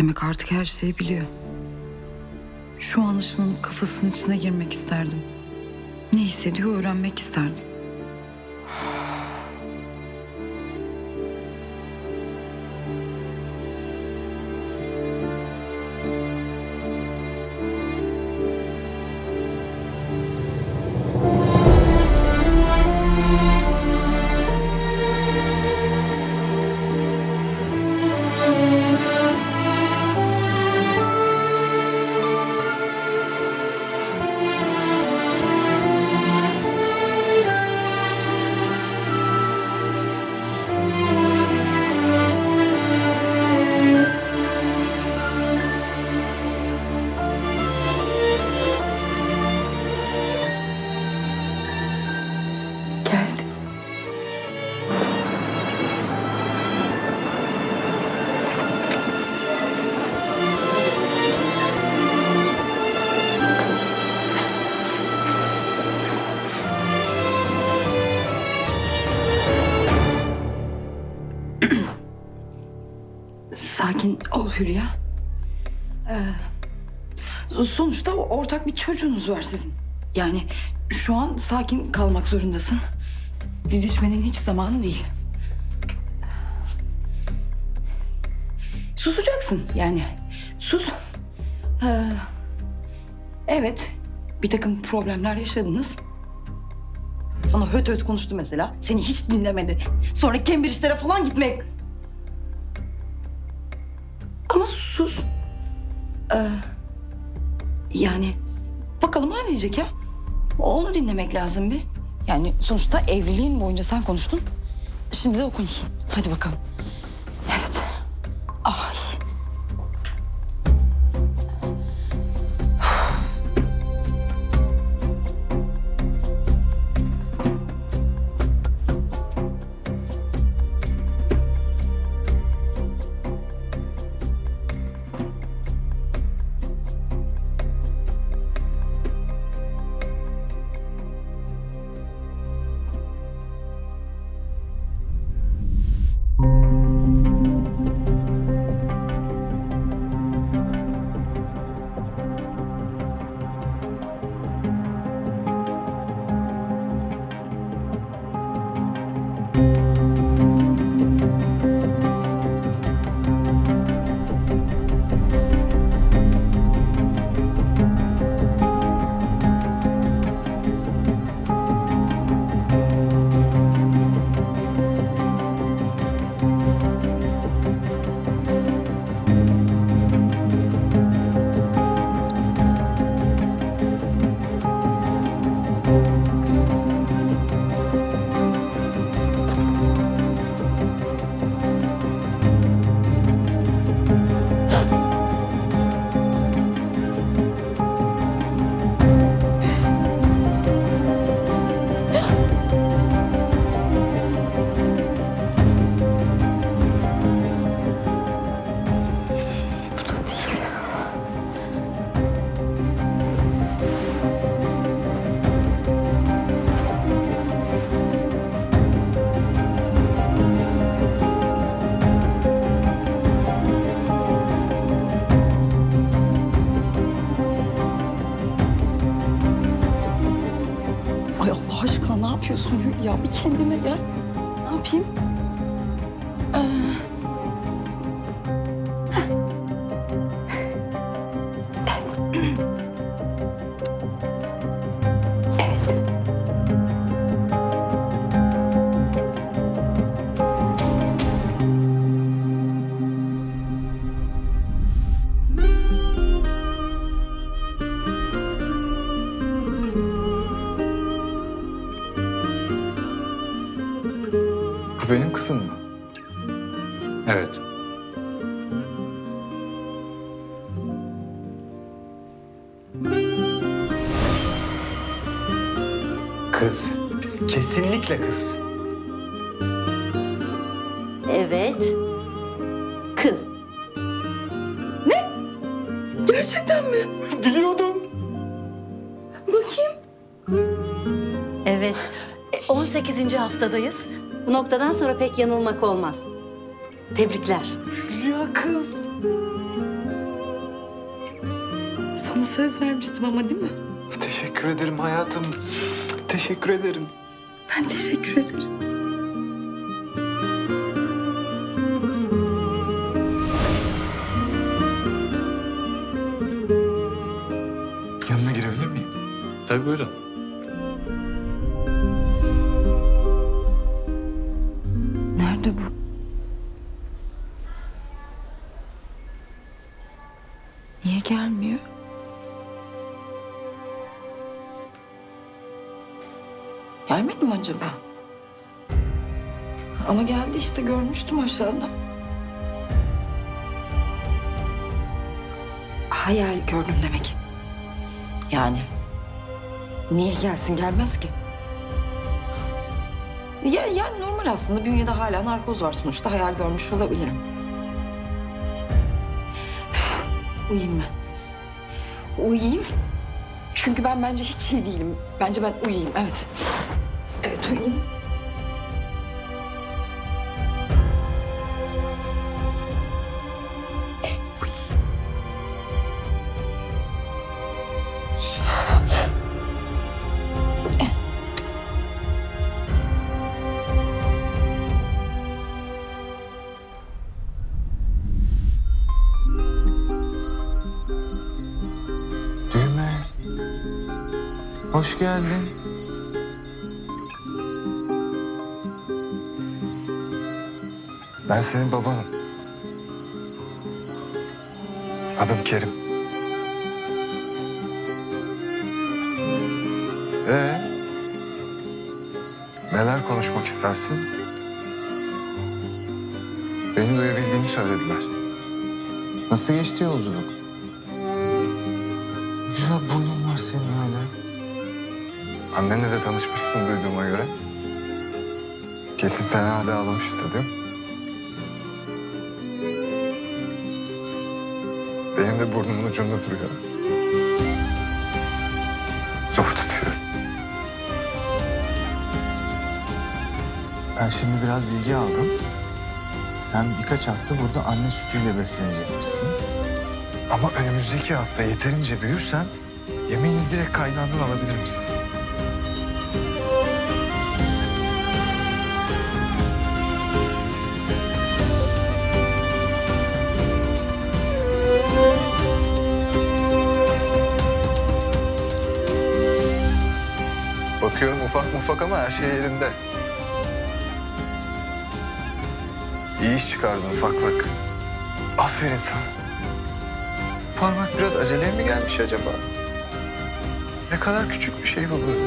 Demek artık her şeyi biliyor. Şu an Işın'ın kafasının içine girmek isterdim. Ne hissediyor öğrenmek isterdim. Ol Hülya. Ee, sonuçta ortak bir çocuğunuz var sizin. Yani şu an sakin kalmak zorundasın. Didişmenin hiç zamanı değil. Susacaksın yani. Sus. Ee, evet, bir takım problemler yaşadınız. Sana höt höt konuştu mesela. Seni hiç dinlemedi. Sonra Cambridge'lere falan gitmek. Sus. Ee, yani bakalım ne diyecek ya? Onu dinlemek lazım bir. Yani sonuçta evliliğin boyunca sen konuştun. Şimdi de o konuşsun. Hadi bakalım. Hülya? Bir kendine gel. Benim kızım mı? Evet. Kız. Kesinlikle kız. Evet. Kız. gerçekten mi? Biliyordum. 18. haftadayız. Bu noktadan sonra pek yanılmak olmaz. Tebrikler. Hülya kız. Sana söz vermiştim ama değil mi? Teşekkür ederim hayatım. Teşekkür ederim. Ben teşekkür ederim. Yanına girebilir miyim? Tabii buyurun. Nerede bu? Niye gelmiyor? Gelmedi mi acaba? Ama geldi işte görmüştüm aşağıda. Hayal gördüm demek. Yani. Niye gelsin gelmez ki? Ya, yani normal aslında. Bünyede hala narkoz var sonuçta. Hayal görmüş olabilirim. Uyuyayım ben. Uyuyayım. Çünkü ben bence hiç iyi değilim. Bence ben uyuyayım, evet. Evet, uyuyayım. Hoş geldin. Ben senin babanım. Adım Kerim. Ee, neler konuşmak istersin? Beni duyabildiğini söylediler. Nasıl geçti yolculuk? Annenle de tanışmışsın duyduğuma göre. Kesin fena halde ağlamıştır değil mi? Benim de burnumun ucunda duruyor. Zor tutuyor. Ben şimdi biraz bilgi aldım. Sen birkaç hafta burada anne sütüyle beslenecekmişsin. Ama önümüzdeki hafta yeterince büyürsen yemeğini direkt kaynağından alabilir misin? Ufak ama her şey yerinde. İyi iş çıkardın ufaklık. Aferin sana. Parmak biraz aceleye mi gelmiş acaba? Ne kadar küçük bir şey bu böyle.